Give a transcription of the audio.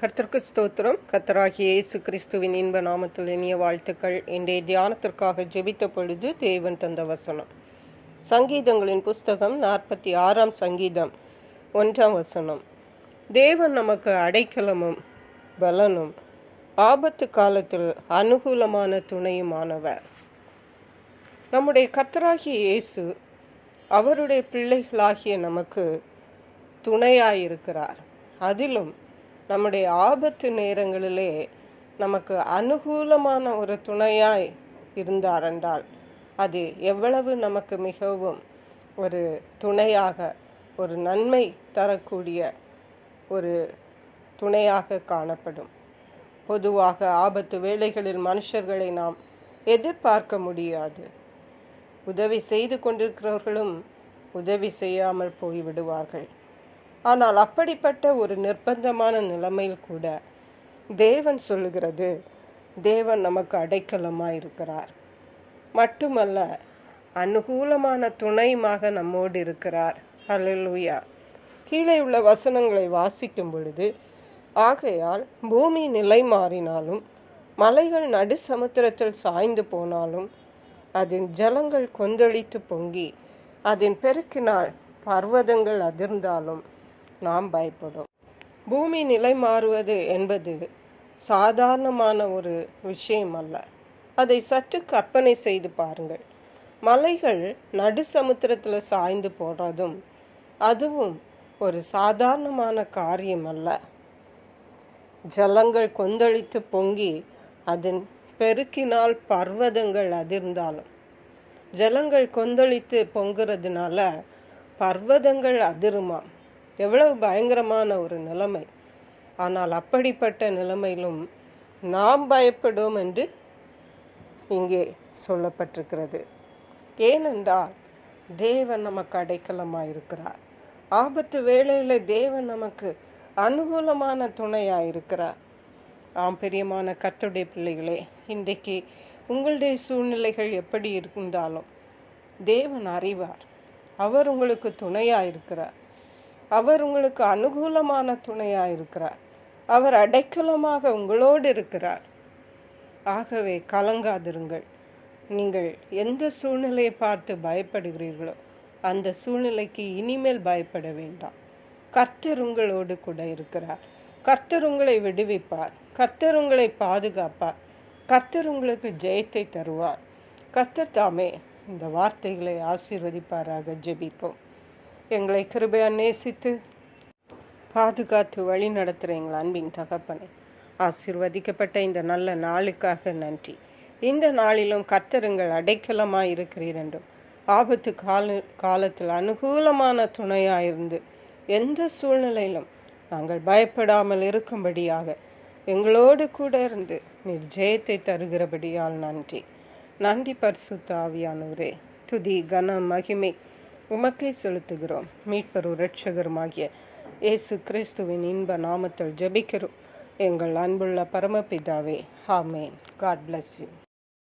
கர்த்தருக்கு ஸ்தோத்திரம். கர்த்தராகிய இயேசு கிறிஸ்துவின் இன்ப நாமத்தில் இனிய வாழ்த்துக்கள். இன்றைய தியானத்திற்காக ஜெபித்த பொழுது தேவன் தந்த வசனம். சங்கீதங்களின் புஸ்தகம் நாற்பத்தி ஆறாம் சங்கீதம் ஒன்றாம் வசனம். தேவன் நமக்கு அடைக்கலமும் பலனும் ஆபத்து காலத்தில் அனுகூலமான துணையுமானவர். நம்முடைய கர்த்தராகிய இயேசு அவருடைய பிள்ளைகளாகிய நமக்கு துணையாயிருக்கிறார். அதிலும் நம்முடைய ஆபத்து நேரங்களிலே நமக்கு அனுகூலமான ஒரு துணையாய் இருந்தார் என்றால் அது எவ்வளவு நமக்கு மிகவும் ஒரு துணையாக ஒரு நன்மை தரக்கூடிய ஒரு துணையாக காணப்படும். பொதுவாக ஆபத்து வேளைகளில் மனுஷர்களை நாம் எதிர்பார்க்க முடியாது. உதவி செய்து கொண்டிருக்கிறவர்களும் உதவி செய்யாமல் போய்விடுவார்கள். ஆனால் அப்படிப்பட்ட ஒரு நிர்பந்தமான நிலைமையில் கூட தேவன் சொல்லுகிறது தேவன் நமக்கு அடைக்கலமாக இருக்கிறார். மட்டுமல்ல அனுகூலமான துணையுமாக நம்மோடு இருக்கிறார். ஹalleluya. கீழே உள்ள வசனங்களை வாசிக்கும் பொழுது ஆகையால் பூமி நிலை மாறினாலும் மலைகள் நடு சமுத்திரத்தில் சாய்ந்து போனாலும் அதன் ஜலங்கள் கொந்தளித்து பொங்கி அதன் பெருக்கினால் பர்வதங்கள் அதிர்ந்தாலும் நாம் பயப்படும். பூமி நிலை மாறுவது என்பது சாதாரணமான ஒரு விஷயம் அல்ல அதை சற்று கற்பனை செய்து பாருங்கள். மலைகள் நடு சமுத்திரத்தில் சாய்ந்து போடுறதும் அதுவும் ஒரு சாதாரணமான காரியம் அல்ல ஜலங்கள் கொந்தளித்து பொங்கி அதன் பெருக்கினால் பர்வதங்கள் அதிர்ந்தாலும் ஜலங்கள் கொந்தளித்து பொங்குறதுனால பர்வதங்கள் அதிருமாம். எவ்வளவு பயங்கரமான ஒரு நிலைமை. ஆனால் அப்படிப்பட்ட நிலைமையிலும் நாம் பயப்படும் என்று இங்கே சொல்லப்பட்டிருக்கிறது. ஏனென்றால் தேவன் நமக்கு அடைக்கலமாக இருக்கிறார். ஆபத்து வேளையில் தேவன் நமக்கு அனுகூலமான துணையாக இருக்கிறார். ஆம் பெரியமான கத்துடைய பிள்ளைகளே இன்றைக்கு உங்களுடைய சூழ்நிலைகள் எப்படி இருந்தாலும் தேவன் அறிவார். அவர் உங்களுக்கு துணையாக இருக்கிறார். அவர் உங்களுக்கு அனுகூலமான துணையாக இருக்கிறார் அவர் அடைக்கலமாக உங்களோடு இருக்கிறார். ஆகவே கலங்காதிருங்கள். நீங்கள் எந்த சூழ்நிலையை பார்த்து பயப்படுகிறீர்களோ அந்த சூழ்நிலைக்கு இனிமேல் பயப்பட வேண்டாம். கர்த்தர் உங்களோடு கூட இருக்கிறார். கர்த்தர் உங்களை விடுவிப்பார். கர்த்தர் உங்களை பாதுகாப்பார். கர்த்தர் உங்களுக்கு ஜெயத்தை தருவார். கர்த்தர் தாமே இந்த வார்த்தைகளை ஆசீர்வதிப்பாராக. ஜெபிப்போம். எங்களை கிருபையா நேசித்து பாதுகாத்து வழி நடத்துகிற எங்கள் அன்பின் தகப்பனை ஆசிர்வதிக்கப்பட்ட இந்த நல்ல நாளுக்காக நன்றி. இந்த நாளிலும் கத்தருங்கள் அடைக்கலமாக இருக்கிறீர் என்றும் ஆபத்து கால காலத்தில் அனுகூலமான துணையாக இருந்து எந்த சூழ்நிலையிலும் நாங்கள் பயப்படாமல் இருக்கும்படியாக எங்களோடு கூட இருந்து நீர் ஜெயத்தை தருகிறபடியால் நன்றி. நன்றி பரிசுத்தாவியானூரே துதி கன மகிமை உமக்கை செலுத்துகிறோம். மீட்பரு இரட்சகருமாகிய இயேசு கிறிஸ்துவின் இன்ப நாமத்தில் ஜபிக்கிறோம். எங்கள் அன்புள்ள பரமபிதாவே ஆமேன். God bless you